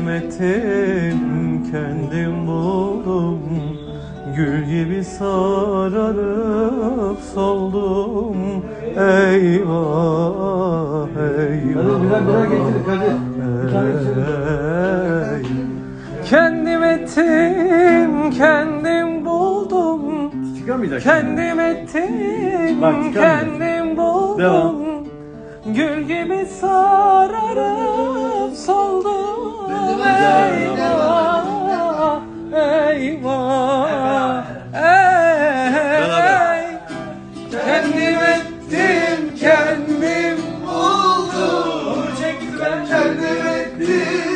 Kendim ettim, kendim buldum Gül gibi sararıp soldum Eyvah, eyvah Kadir birer birer getir Kadir. Bir tane içelim. Ey, Kendim ettim, kendim buldum Çıkamayacak. Kendim ettim, Bak, kendim buldum Devam. Gül gibi sararıp kendim ettim kendim oldum. Kendim ettim.